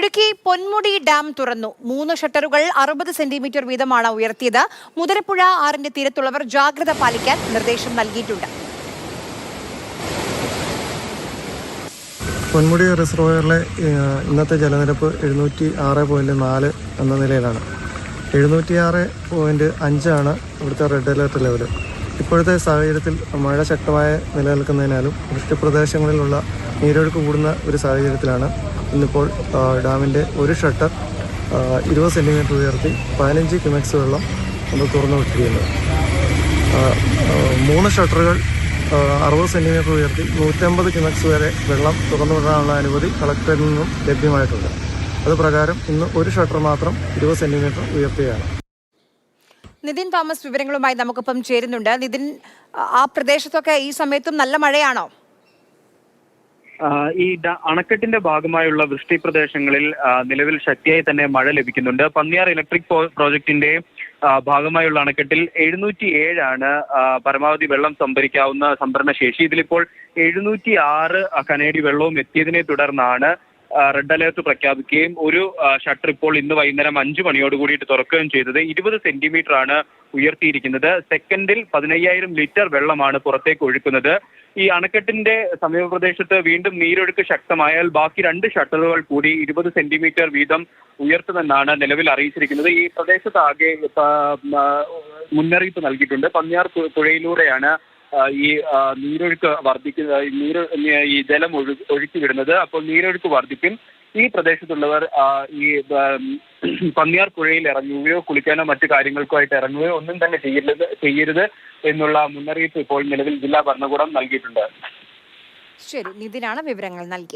Idukki Ponmudi dam തുറന്നു. മൂന്ന് ഷട്ടറുകൾ അറുപത് സെന്റിമീറ്റർ വീതമാണ് ഉയർത്തിയത്. മുതലപ്പുഴ ആറിന്റെ തീരത്തുള്ളവർ ജാഗ്രത പാലിക്കാൻ നിർദ്ദേശം നൽകിയിട്ടുണ്ട്. പൊന്മുടി റിസർവോയറിലെ ഇന്നത്തെ ജലനിരപ്പ് എഴുന്നൂറ്റി ആറ് പോയിന്റ് നാല് എന്ന നിലയിലാണ്. എഴുന്നൂറ്റി ആറ് പോയിന്റ് അഞ്ചാണ് ഇവിടുത്തെ റെഡ് അലേർട്ട് ലെവൽ ഇപ്പോഴത്തെ സാഹചര്യത്തിൽ മഴ ശക്തമായി നിലനിൽക്കുന്നതിനാലും വൃഷ്ടിപ്രദേശങ്ങളിലുള്ള നീരൊഴുക്ക് കൂടുന്ന ഒരു സാഹചര്യത്തിലാണ് ഇന്നിപ്പോൾ ഡാമിന്റെ ഒരു ഷട്ടർ ഇരുപത് സെന്റിമീറ്റർ ഉയർത്തി പതിനഞ്ച് ക്യുമെക്സ് വെള്ളം നമ്മൾ തുറന്നു വിട്ടിരിക്കുന്നത് മൂന്ന് ഷട്ടറുകൾ അറുപത് സെന്റിമീറ്റർ ഉയർത്തി നൂറ്റമ്പത് ക്യുമെക്സ് വരെ വെള്ളം തുറന്നു വിടാനുള്ള അനുമതി കളക്ടറിൽ നിന്നും ലഭ്യമായിട്ടുണ്ട്. അത് പ്രകാരം ഇന്ന് ഒരു ഷട്ടർ മാത്രം ഇരുപത് സെന്റിമീറ്റർ ഉയർത്തുകയാണ്. നിതിൻ തോമസ് വിവരങ്ങളുമായി നമുക്കിപ്പം ചേരുന്നുണ്ട്. നിതിൻ ആ പ്രദേശത്തൊക്കെ ഈ സമയത്തും നല്ല മഴയാണോ? ഈ അണക്കെട്ടിന്റെ ഭാഗമായുള്ള വൃഷ്ടി പ്രദേശങ്ങളിൽ നിലവിൽ ശക്തിയായി തന്നെ മഴ ലഭിക്കുന്നുണ്ട്. പന്നിയാർ ഇലക്ട്രിക് പ്രോജക്ടിന്റെ ഭാഗമായുള്ള അണക്കെട്ടിൽ എഴുന്നൂറ്റി ഏഴാണ് പരമാവധി വെള്ളം സംഭരിക്കാവുന്ന സംഭരണ ശേഷി ഇതിലിപ്പോൾ എഴുന്നൂറ്റി ആറ് കനേടി വെള്ളവും എത്തിയതിനെ തുടർന്നാണ് റെഡ് അലേർട്ട് പ്രഖ്യാപിക്കുകയും ഒരു ഷട്ടർ ഇപ്പോൾ ഇന്ന് വൈകുന്നേരം അഞ്ചു മണിയോട് കൂടിയിട്ട് തുറക്കുകയും ചെയ്തത് ഇരുപത് സെന്റിമീറ്റർ ആണ് ഉയർത്തിയിരിക്കുന്നത്. സെക്കൻഡിൽ പതിനയ്യായിരം ലിറ്റർ വെള്ളമാണ് പുറത്തേക്ക് ഒഴുക്കുന്നത്. ഈ അണക്കെട്ടിന്റെ സമീപ വീണ്ടും നീരൊഴുക്ക് ശക്തമായാൽ ബാക്കി രണ്ട് ഷട്ടറുകൾ കൂടി ഇരുപത് സെന്റിമീറ്റർ വീതം ഉയർത്തുമെന്നാണ് നിലവിൽ അറിയിച്ചിരിക്കുന്നത്. ഈ പ്രദേശത്ത് ആകെ ആ, ആ, മുന്നറിയിപ്പ് നൽകിയിട്ടുണ്ട്. പന്നിയാർ പുഴയിലൂടെയാണ് ഈ നീരൊഴുക്ക് വർദ്ധിക്കുന്ന നീര് ഈ ജലം ഒഴു ഒഴുക്കി വിടുന്നത്. അപ്പോൾ നീരൊഴുക്ക് വർദ്ധിക്കും. ഈ പ്രദേശത്തുള്ളവർ ഈ പന്നിയാർ പുഴയിൽ ഇറങ്ങുകയോ കുളിക്കാനോ മറ്റു കാര്യങ്ങൾക്കോ ആയിട്ട് ഇറങ്ങുകയോ ഒന്നും തന്നെ ചെയ്യരുത് ചെയ്യരുത് എന്നുള്ള മുന്നറിയിപ്പ് ഇപ്പോൾ നിലവിൽ ജില്ലാ ഭരണകൂടം നൽകിയിട്ടുണ്ട്. ശരി. നിതിനാണ് വിവരങ്ങൾ നൽകി